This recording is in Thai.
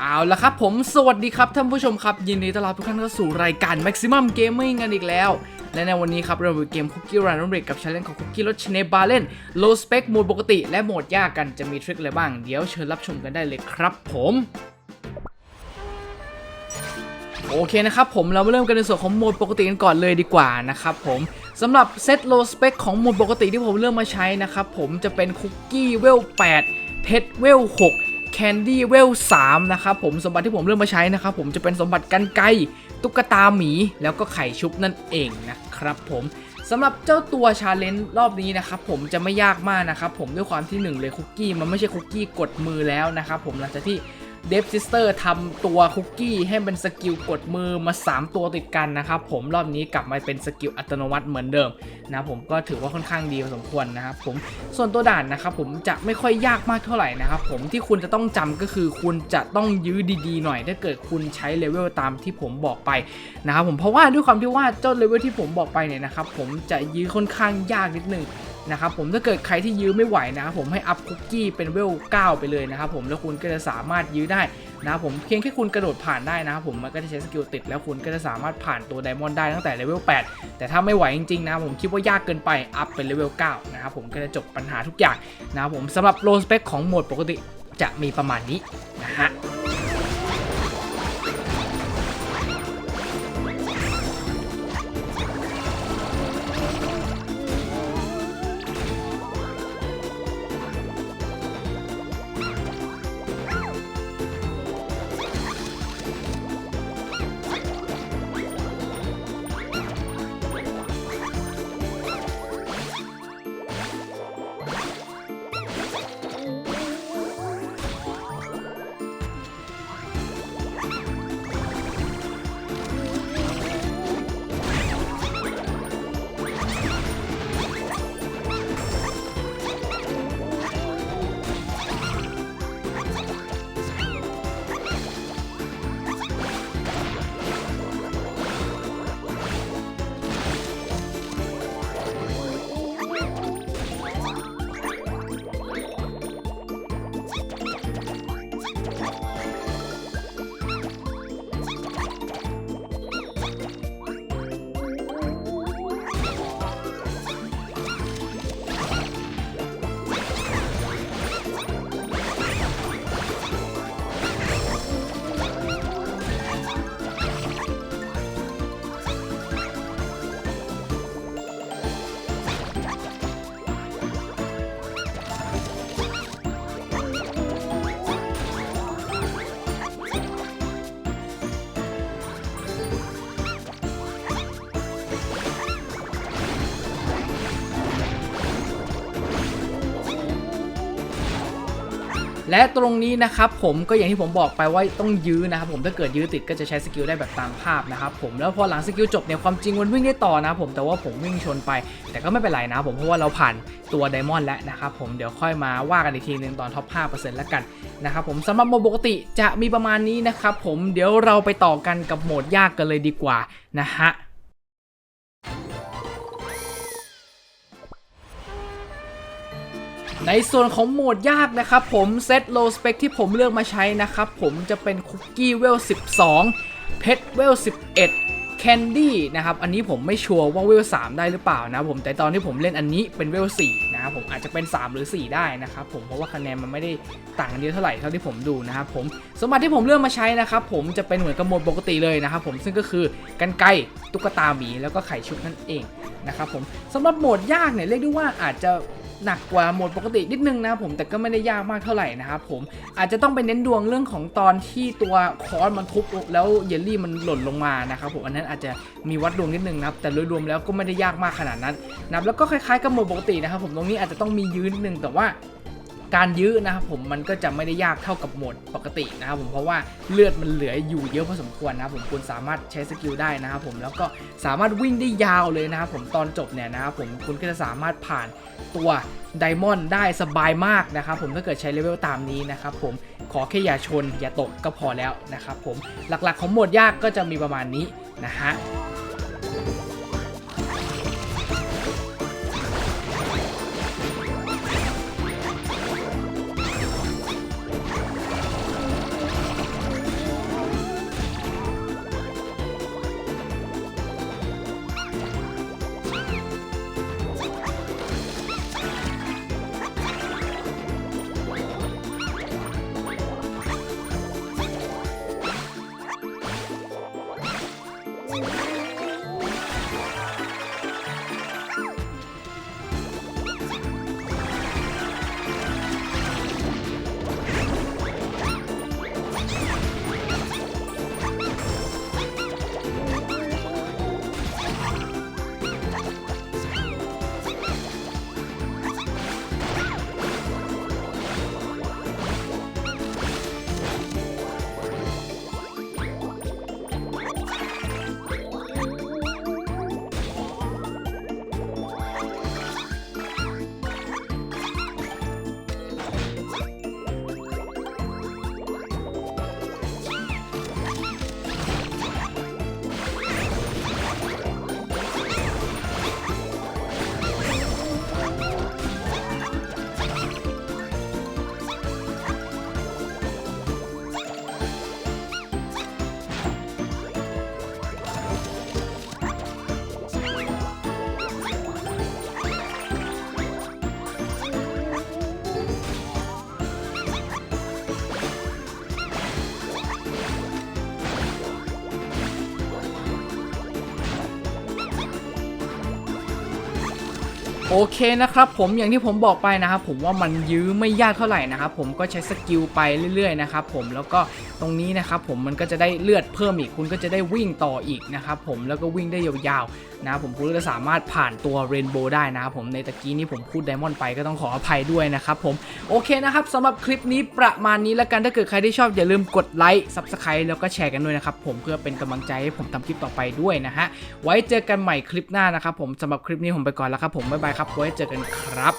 เอาละครับผมสวัสดีครับท่านผู้ชมครับ ยินดีต้อนรับทุกท่านเข้าสู่รายการ Maximum Gaming กันอีกแล้ว และในวันนี้ครับ เราอยู่เกม Cookie Run r a c กับช l เลนของ Cookie รถชเนบาเล่น Low Spec โหมดปกติ และโหมดยากกันจะมีทริคอะไรบ้าง เดี๋ยวเชิญรับชมกันได้เลยครับผมโอเคนะครับผมเรามาเริ่มกันในส่วนของโหมดปกติกันก่อนเลยดีกว่านะครับผมสำหรับเซตโลสเปคของโหมดปกติที่ผมเลือกมาใช้นะครับผมจะเป็นคุกกี้เวล8เพชรเวล6 แคนดี้เวล3นะครับผมสมบัติที่ผมเลือกมาใช้นะครับผมจะเป็นสมบัติกันไกตุ๊กตาหมี แล้วก็ไข่ชุบนั่นเองนะครับผมสำหรับเจ้าตัวชาเลนจ์รอบนี้นะครับผมจะไม่ยากมากนะครับผมด้วยความที่หนึ่งเลยคุกกี้มันไม่ใช่คุกกี้กดมือแล้วนะครับผมหลังจากที่ เดฟซิสเตอร์ทำตัวคุกกี้ให้เป็นสกิลกดมือมา 3 ตัวติดกันนะครับผมรอบนี้กลับมาเป็นสกิลอัตโนมัติเหมือนเดิมนะผมก็ถือว่าค่อนข้างดีพอสมควรนะครับผมส่วนตัวด่านนะครับผมจะไม่ค่อยยากมากเท่าไหร่นะครับผมที่คุณจะต้องจำก็คือคุณจะต้องยื้อดีๆหน่อย ถ้าเกิดคุณใช้เลเวลตามที่ผมบอกไปนะครับผมเพราะว่าด้วยความที่ว่าเจ้าเลเวลที่ผมบอกไปเนี่ยนะครับผมจะยื้อค่อนข้างยากนิดนึง นะครับผมถ้าเกิดใครที่ยื้อไม่ไหวนะผมให้อัพคุกกี้เป็นเวล 9 ไปเลยนะครับผมแล้วคุณก็จะสามารถยื้อได้นะครับผมเพียงแค่คุณกระโดดผ่านได้นะครับผมมันก็จะใช้สกิลติดแล้วคุณก็จะสามารถผ่านตัวไดมอนด์ได้ตั้งแต่เลเวล 8 แต่ถ้าไม่ไหวจริงๆนะผมคิดว่ายากเกินไปอัพเป็นเลเวล 9 นะครับผมก็จะจบปัญหาทุกอย่างนะครับผมสำหรับโลสเปคของโหมดปกติจะมีประมาณนี้นะฮะ และตรงนี้นะครับผมก็อย่างที่ผมบอกไปว่าต้องยื้อนะครับผมถ้าเกิดยื้อติดก็จะใช้สกิลได้แบบตามภาพนะครับผมแล้วพอหลังสกิลจบเนี่ยความจริงมันวิ่งได้ต่อนะครับผมแต่ว่าผมวิ่งชนไป แต่ก็ไม่เป็นไรนะผมเพราะว่าเราผ่านตัวไดมอนด์แล้วนะครับผมเดี๋ยวค่อยมาว่ากันอีกทีหนึงตอนท็อป5%แล้วกันนะครับผมสำหรับโหมดปกติจะมีประมาณนี้นะครับผมเดี๋ยวเราไปต่อกันกับโหมดยากกันเลยดีกว่านะฮะ ในส่วนของโหมดยากนะครับผมเซตโลสเปคที่ผมเลือกมาใช้นะครับผมจะเป็นคุกกี้เวล 12 เพชรเวล 11 แคนดี้นะครับอันนี้ผมไม่ชัวร์ว่าเวล 3 ได้หรือเปล่านะผมแต่ตอนที่ผมเล่นอันนี้เป็นเวล 4 นะครับผมอาจจะเป็น 3 หรือ 4 ได้นะครับผมเพราะว่าคะแนนมันไม่ได้ต่างกันเยอะเท่าไหร่เท่าที่ผมดูนะครับผมสมบัติที่ผมเลือกมาใช้นะครับผมจะเป็นเหมือนกับโหมดปกติเลยนะครับผมซึ่งก็คือกันไกตุ๊กตาหมีแล้วก็ไข่ชุบนั่นเองนะครับผมสำหรับโหมดยากเนี่ยเรียกได้ว่าอาจจะ หนักกว่าโหมดปกตินิดนึงนะครับผมแต่ก็ไม่ได้ยากมากเท่าไหร่นะครับผมอาจจะต้องไปเน้นดวงเรื่องของตอนที่ตัวคอร์สมันทุบแล้วเยลลี่มันหล่นลงมานะครับผมอันนั้นอาจจะมีวัดดวงนิดนึงนะครับแต่โดยรวมแล้วก็ไม่ได้ยากมากขนาดนั้นนะครับแล้วก็คล้ายๆกับโหมดปกตินะครับผมตรงนี้อาจจะต้องมียืนนิดนึงแต่ว่า การยื้อนะครับผมมันก็จะไม่ได้ยากเท่ากับโหมดปกตินะครับผมเพราะว่าเลือดมันเหลืออยู่เยอะพอสมควรนะครับผมคุณสามารถใช้สกิลได้นะครับผมแล้วก็สามารถวิ่งได้ยาวเลยนะครับผมตอนจบเนี่ยนะครับผมคุณก็จะสามารถผ่านตัวไดมอนด์ได้สบายมากนะครับผมถ้าเกิดใช้เลเวลตามนี้นะครับผมขอแค่อย่าชนอย่าตกก็พอแล้วนะครับผมหลักๆของโหมดยากก็จะมีประมาณนี้นะฮะ โอเคนะครับผมอย่างที่ผมบอกไปนะครับผมว่ามันยื้อไม่ยากเท่าไหร่นะครับผมก็ใช้สกิลไปเรื่อยๆนะครับผมแล้วก็ตรงนี้นะครับผมมันก็จะได้เลือดเพิ่มอีกคุณก็จะได้วิ่งต่ออีกนะครับผมแล้วก็วิ่งได้ยาวๆนะครับผมคุณก็จะสามารถผ่านตัวเรนโบว์ได้นะครับผมในตะกี้นี้ผมพูดไดมอนด์ไปก็ต้องขออภัยด้วยนะครับผมโอเคนะครับสำหรับคลิปนี้ประมาณนี้แล้วกันถ้าเกิดใครที่ชอบอย่าลืมกดไลค์ซับสไครต์แล้วก็แชร์กันด้วยนะครับผมเพื่อเป็นกำลังใจให้ผมทำคลิปต่อไปด้วยนะฮะไว้เจอกันใหม่คลิปหน้านะครับผมสำหรับคลิปนี้ผมไปก่อนแล้วครับผมบ๊ายบายครับไว้เจอกันครับ